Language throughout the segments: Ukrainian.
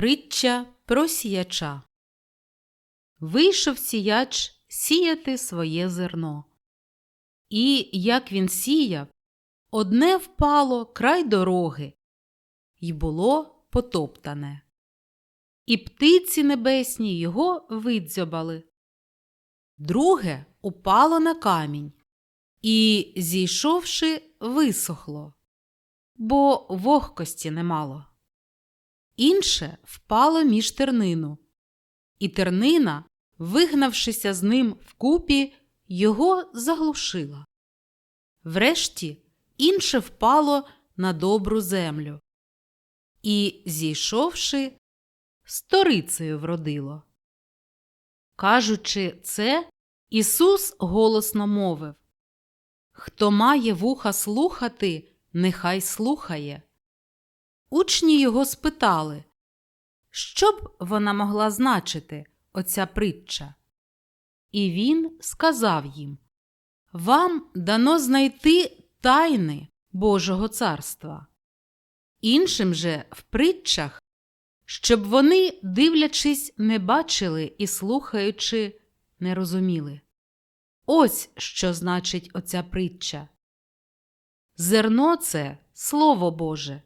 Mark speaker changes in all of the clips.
Speaker 1: Притча про сіяча. Вийшов сіяч сіяти своє зерно. І, як він сіяв, одне впало край дороги, й було потоптане. І птиці небесні його видзьобали. Друге упало на камінь і, зійшовши, висохло, бо вогкості немало. Інше впало між тернину, і тернина, вигнавшися з ним вкупі, його заглушила. Врешті інше впало на добру землю і, зійшовши, сторицею вродило. Кажучи це, Ісус голосно мовив Хто має вуха слухати, нехай слухає. Учні його спитали, що б вона могла значити, оця притча. І він сказав їм Вам дано знайти тайни Божого царства. Іншим же в притчах, щоб вони, дивлячись, не бачили і слухаючи, не розуміли. Ось що значить оця притча. Зерно це Слово Боже.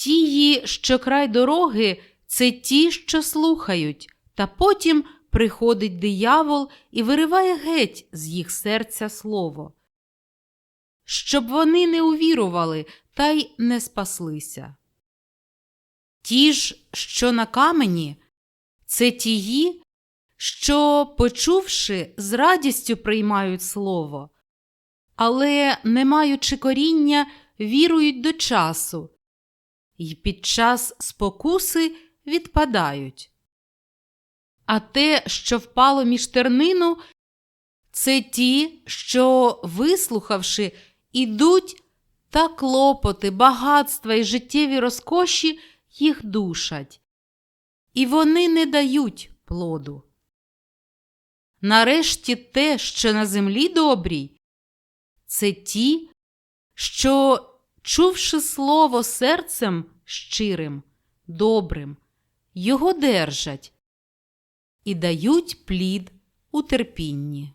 Speaker 1: Тії, що край дороги, це ті, що слухають, та потім приходить диявол і вириває геть з їх серця слово. Щоб вони не увірували та й не спаслися. Ті ж, що на камені, це тії, що, почувши, з радістю приймають слово, але, не маючи коріння, вірують до часу і під час спокуси відпадають. А те, що впало між тернину, це ті, що, вислухавши, ідуть та клопоти, багатства і життєві розкоші їх душать, і вони не дають плоду. Нарешті те, що на землі добрій, це ті, що, чувши слово серцем щирим, добрим, його держать і дають плід у терпінні.